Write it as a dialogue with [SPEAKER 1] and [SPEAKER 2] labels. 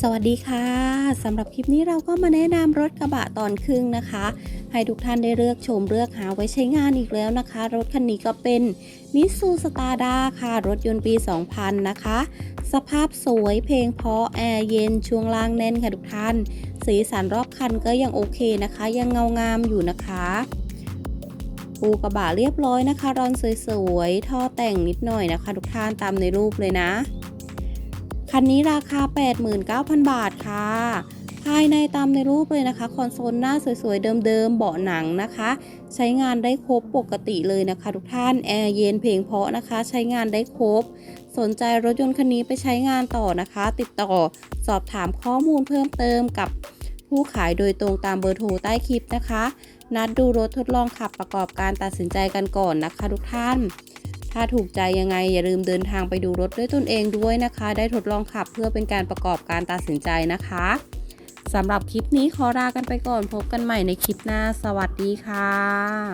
[SPEAKER 1] สวัสดีค่ะสำหรับคลิปนี้เราก็มาแนะนำรถกระบะตอนครึ่งนะคะ ให้ทุกท่านได้เลือกชมเลือกหาไว้ใช้งานอีกแล้วนะคะ รถคันนี้ก็เป็นมิสูสตาร์ดาค่ะ รถยนต์ปี 2000 นะคะ สภาพสวยเพลงเพราะแอร์เย็นช่วงล่างแน่นค่ะทุกท่าน สีสันรอบคันก็ยังโอเคนะคะ ยังเงางามอยู่นะคะปูกระบะเรียบร้อยนะคะ รอนสวยๆท่อแต่งนิดหน่อยนะคะ ทุกท่านตามในรูปเลยนะ คันนี้ราคา 89,000 บาทค่ะ ภายในตามในรูปเลยนะคะ คอนโซลหน้าสวยๆ เดิมๆ เบาะหนังนะคะ ใช้งานได้ครบปกติเลยนะคะทุกท่าน แอร์เย็นเพลงเพาะนะคะ ใช้งานได้ครบ สนใจรถยนต์คันนี้ไปใช้งานต่อนะคะ ติดต่อสอบถามข้อมูลเพิ่มเติมกับผู้ขายโดยตรงตามเบอร์โทรใต้คลิปนะคะ นัดดูรถทดลองขับประกอบการตัดสินใจกันก่อนนะคะทุกท่าน ถ้าถูกใจยังไงอย่าลืมเดินทางไปดูรถด้วยตนเองด้วยนะคะ ได้ทดลองขับเพื่อเป็นการประกอบการตัดสินใจนะคะสำหรับคลิปนี้ขอลากันไปก่อนพบกันใหม่ในคลิปหน้า สวัสดีค่ะ